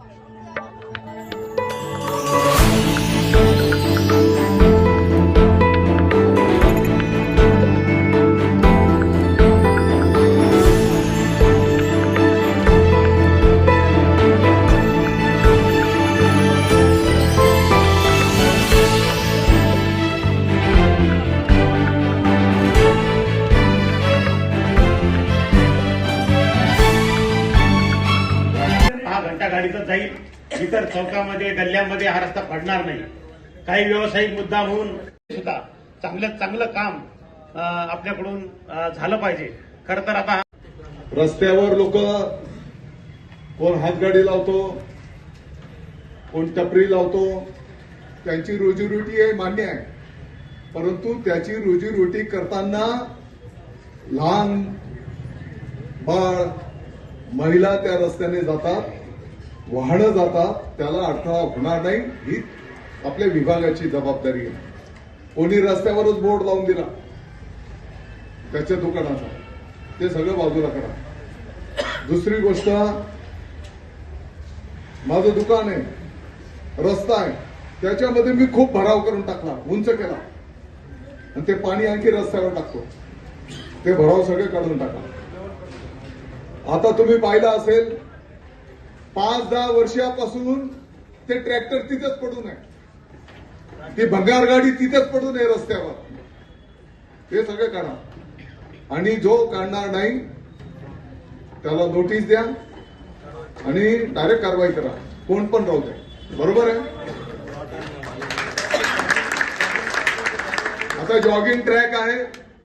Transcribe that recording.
हा घंटा गाडीतच जाईल. इतर चौकामध्ये गल्ल्यामध्ये हा रस्ता पडणार नाही. काही व्यावसायिक मुद्दा होऊन सुद्धा चांगलं चांगलं काम आपल्याकडून झालं पाहिजे. खर तर आता रस्त्यावर लोक कोण हातगाडी लावतो कोण टपरी लावतो त्यांची रोजीरोटी आहे मान्य आहे. परंतु त्याची रोजीरोटी करताना लहान बाळ महिला त्या रस्त्याने जातात. वाहणं जातात त्याला अडथळा होणार नाही ही आपल्या विभागाची जबाबदारी आहे. कोणी रस्त्यावरच बोर्ड लावून दिला त्याच्या दुकानाचा ते सगळं बाजूला करा. दुसरी गोष्ट माझं दुकान आहे रस्ता आहे त्याच्यामध्ये मी खूप भराव करून टाकला उंच केला. आणि ते पाणी आणखी रस्त्यावर टाकतो. ते भराव सगळे काढून टाका. आता तुम्ही पाहिलं असेल पाच दहा वर्षापासून ते ट्रॅक्टर तिथंच पडून आहे. ती भंगार गाडी तिथंच पडून आहे रस्त्यावर. ते सगळे काढा आणि जो काढणार नाही त्याला नोटीस द्या आणि डायरेक्ट कारवाई करा. कोण पण राहू द्या बरोबर आहे? आता जॉगिंग ट्रॅक आहे.